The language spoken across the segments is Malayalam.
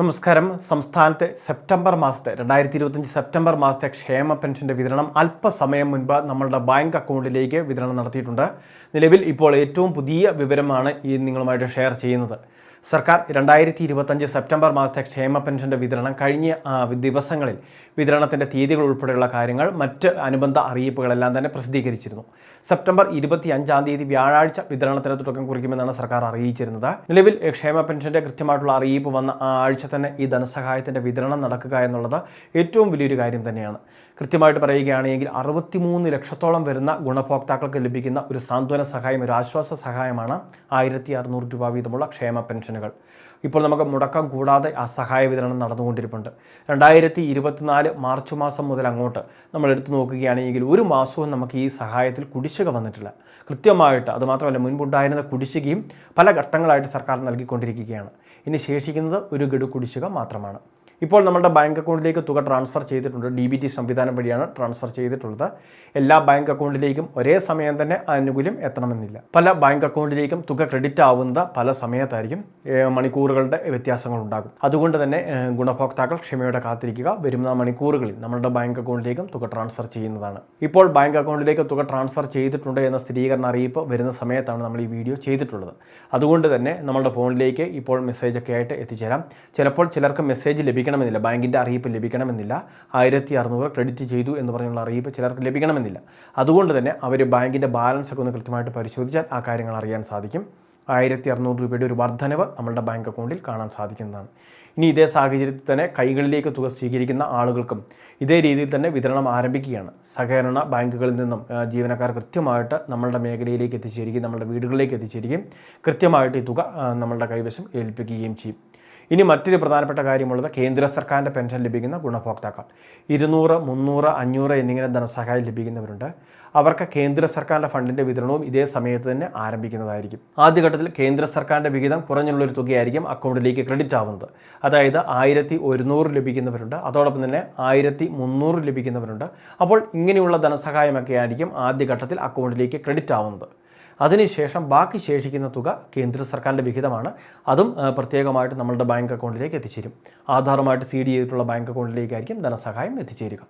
നമസ്കാരം. സംസ്ഥാനത്തെ സെപ്റ്റംബർ മാസത്തെ രണ്ടായിരത്തി ഇരുപത്തഞ്ച് സെപ്റ്റംബർ മാസത്തെ ക്ഷേമ പെൻഷന്റെ വിതരണം അല്പസമയം മുൻപ് നമ്മളുടെ ബാങ്ക് അക്കൗണ്ടിലേക്ക് വിതരണം നടത്തിയിട്ടുണ്ട്. നിലവിൽ ഇപ്പോൾ ഏറ്റവും പുതിയ വിവരമാണ് ഈ നിങ്ങളുമായിട്ട് ഷെയർ ചെയ്യുന്നത്. സർക്കാർ രണ്ടായിരത്തി ഇരുപത്തഞ്ച് സെപ്റ്റംബർ മാസത്തെ ക്ഷേമ പെൻഷന്റെ വിതരണം കഴിഞ്ഞ ദിവസങ്ങളിൽ വിതരണത്തിന്റെ തീയതികൾ ഉൾപ്പെടെയുള്ള കാര്യങ്ങൾ മറ്റ് അനുബന്ധ അറിയിപ്പുകളെല്ലാം തന്നെ പ്രസിദ്ധീകരിച്ചിരുന്നു. സെപ്റ്റംബർ ഇരുപത്തി അഞ്ചാം തീയതി വ്യാഴാഴ്ച വിതരണത്തിന് തുടക്കം കുറിക്കുമെന്നാണ് സർക്കാർ അറിയിച്ചിരുന്നത്. നിലവിൽ ക്ഷേമ പെൻഷന്റെ കൃത്യമായിട്ടുള്ള അറിയിപ്പ് വന്ന ആ ആഴ്ച തന്നെ ഈ ധനസഹായത്തിന്റെ വിതരണം നടക്കുക എന്നുള്ളത് ഏറ്റവും വലിയൊരു കാര്യം തന്നെയാണ്. കൃത്യമായിട്ട് പറയുകയാണെങ്കിൽ അറുപത്തിമൂന്ന് ലക്ഷത്തോളം വരുന്ന ഗുണഭോക്താക്കൾക്ക് ലഭിക്കുന്ന ഒരു സാന്ത്വന സഹായം ഒരു ആശ്വാസ സഹായമാണ് ആയിരത്തി അറുന്നൂറ് രൂപ വീതമുള്ള ക്ഷേമ പെൻഷനുകൾ. ഇപ്പോൾ നമുക്ക് മുടക്കം കൂടാതെ ആ സഹായ വിതരണം നടന്നുകൊണ്ടിരിപ്പുണ്ട്. രണ്ടായിരത്തി ഇരുപത്തിനാല് മാർച്ച് മാസം മുതൽ അങ്ങോട്ട് നമ്മൾ എടുത്തു നോക്കുകയാണെങ്കിൽ ഒരു മാസവും നമുക്ക് ഈ സഹായത്തിൽ കുടിശ്ശിക വന്നിട്ടില്ല. കൃത്യമായിട്ട് അതുമാത്രമല്ല മുൻപുണ്ടായിരുന്ന കുടിശ്ശികയും പല ഘട്ടങ്ങളായിട്ട് സർക്കാർ നൽകിക്കൊണ്ടിരിക്കുകയാണ്. ഇനി ശേഷിക്കുന്നത് ഒരു ഗഡു കുടിശ്ശിക മാത്രമാണ്. ഇപ്പോൾ നമ്മുടെ ബാങ്ക് അക്കൗണ്ടിലേക്ക് തുക ട്രാൻസ്ഫർ ചെയ്തിട്ടുണ്ട്. ഡി ബി ടി സംവിധാനം വഴിയാണ് ട്രാൻസ്ഫർ ചെയ്തിട്ടുള്ളത്. എല്ലാ ബാങ്ക് അക്കൗണ്ടിലേക്കും ഒരേ സമയം തന്നെ ആനുകൂല്യം എത്തണമെന്നില്ല. പല ബാങ്ക് അക്കൗണ്ടിലേക്കും തുക ക്രെഡിറ്റ് ആവുന്നത് പല സമയത്തായിരിക്കും മണിക്കൂറുകളുടെ വ്യത്യാസങ്ങൾ ഉണ്ടാകും. അതുകൊണ്ട് തന്നെ ഗുണഭോക്താക്കൾ ക്ഷമയോടെ കാത്തിരിക്കുക. വരുന്ന മണിക്കൂറുകളിൽ നമ്മുടെ ബാങ്ക് അക്കൗണ്ടിലേക്കും തുക ട്രാൻസ്ഫർ ചെയ്യുന്നതാണ്. ഇപ്പോൾ ബാങ്ക് അക്കൗണ്ടിലേക്ക് തുക ട്രാൻസ്ഫർ ചെയ്തിട്ടുണ്ട് എന്ന സ്ഥിരീകരണ അറിയിപ്പ് വരുന്ന സമയത്താണ് നമ്മൾ ഈ വീഡിയോ ചെയ്തിട്ടുള്ളത്. അതുകൊണ്ട് തന്നെ നമ്മുടെ ഫോണിലേക്ക് ഇപ്പോൾ മെസ്സേജൊക്കെ ആയിട്ട് എത്തിച്ചേരാം. ചിലപ്പോൾ ചിലർക്ക് മെസ്സേജ് ലഭിക്കണമെന്നില്ല. ബാങ്കിന്റെ അറിയിപ്പ് ലഭിക്കണമെന്നില്ല. ആയിരത്തി അറുന്നൂറ് ക്രെഡിറ്റ് ചെയ്തു എന്ന് പറഞ്ഞുള്ള അറിയിപ്പ് ചിലർക്ക് ലഭിക്കണമെന്നില്ല. അതുകൊണ്ട് തന്നെ അവർ ബാങ്കിന്റെ ബാലൻസ് ഒക്കെ ഒന്ന് കൃത്യമായിട്ട് പരിശോധിച്ചാൽ ആ കാര്യങ്ങൾ അറിയാൻ സാധിക്കും. ആയിരത്തി അറുന്നൂറ് രൂപയുടെ ഒരു വർധനവ് നമ്മളുടെ ബാങ്ക് അക്കൗണ്ടിൽ കാണാൻ സാധിക്കുന്നതാണ്. ഇനി ഇതേ സാഹചര്യത്തിൽ തന്നെ കൈകളിലേക്ക് തുക സ്വീകരിക്കുന്ന ആളുകൾക്കും ഇതേ രീതിയിൽ തന്നെ വിതരണം ആരംഭിക്കുകയാണ്. സഹകരണ ബാങ്കുകളിൽ നിന്നും ജീവനക്കാർ കൃത്യമായിട്ട് നമ്മളുടെ മേഖലയിലേക്ക് എത്തിച്ചേരുകയും നമ്മളുടെ വീടുകളിലേക്ക് എത്തിച്ചേരുകയും കൃത്യമായിട്ട് ഈ തുക നമ്മളുടെ കൈവശം ഏൽപ്പിക്കുകയും ചെയ്യും. ഇനി മറ്റൊരു പ്രധാനപ്പെട്ട കാര്യമുള്ളത് കേന്ദ്ര സർക്കാരിന്റെ പെൻഷൻ ലഭിക്കുന്ന ഗുണഭോക്താക്കൾ. ഇരുന്നൂറ് മുന്നൂറ് അഞ്ഞൂറ് എന്നിങ്ങനെ ധനസഹായം ലഭിക്കുന്നവരുണ്ട്. അവർക്ക് കേന്ദ്ര സർക്കാരിന്റെ ഫണ്ടിന്റെ വിതരണവും ഇതേ സമയത്ത് തന്നെ ആരംഭിക്കുന്നതായിരിക്കും. ആദ്യഘട്ടത്തിൽ കേന്ദ്ര സർക്കാരിന്റെ വിഹിതം കുറഞ്ഞുള്ളൊരു തുകയായിരിക്കും അക്കൗണ്ടിലേക്ക് ക്രെഡിറ്റ് ആവുന്നത്. അതായത് ആയിരത്തി ഒരുന്നൂറ് ലഭിക്കുന്നവരുണ്ട്. അതോടൊപ്പം തന്നെ ആയിരത്തി മുന്നൂറ് ലഭിക്കുന്നവരുണ്ട്. അപ്പോൾ ഇങ്ങനെയുള്ള ധനസഹായമൊക്കെ ആയിരിക്കും ആദ്യഘട്ടത്തിൽ അക്കൗണ്ടിലേക്ക് ക്രെഡിറ്റ് ആവുന്നത്. അതിനുശേഷം ബാക്കി ശേഷിക്കുന്ന തുക കേന്ദ്ര സർക്കാരിന്റെ വിഹിതമാണ്. അതും പ്രത്യേകമായിട്ട് നമ്മളുടെ ബാങ്ക് അക്കൗണ്ടിലേക്ക് എത്തിച്ചേരും. ആധാറുമായിട്ട് സീഡ് ചെയ്തിട്ടുള്ള ബാങ്ക് അക്കൗണ്ടിലേക്കായിരിക്കും ധനസഹായം എത്തിച്ചേരുക.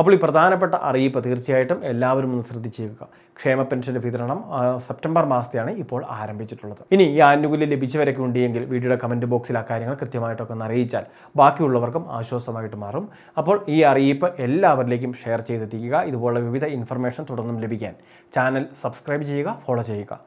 അപ്പോൾ ഈ പ്രധാനപ്പെട്ട അറിയിപ്പ് തീർച്ചയായിട്ടും എല്ലാവരും ഒന്ന് ശ്രദ്ധിച്ചേക്കുക. ക്ഷേമ പെൻഷന്റെ വിതരണം സെപ്റ്റംബർ മാസത്തെയാണ് ഇപ്പോൾ ആരംഭിച്ചിട്ടുള്ളത്. ഇനി ഈ ആനുകൂല്യം ലഭിച്ചവരൊക്കെ ഉണ്ടെങ്കിൽ വീഡിയോയുടെ കമന്റ് ബോക്സിൽ ആ കാര്യങ്ങൾ കൃത്യമായിട്ടൊക്കെ ഒന്ന് അറിയിച്ചാൽ ബാക്കിയുള്ളവർക്കും ആശ്വാസമായിട്ട് മാറും. അപ്പോൾ ഈ അറിയിപ്പ് എല്ലാവരിലേക്കും ഷെയർ ചെയ്തെത്തിക്കുക. ഇതുപോലുള്ള വിവിധ ഇൻഫർമേഷൻ തുടർന്നും ലഭിക്കാൻ ചാനൽ സബ്സ്ക്രൈബ് ചെയ്യുക ഫോളോ ചെയ്യുക. 저희가.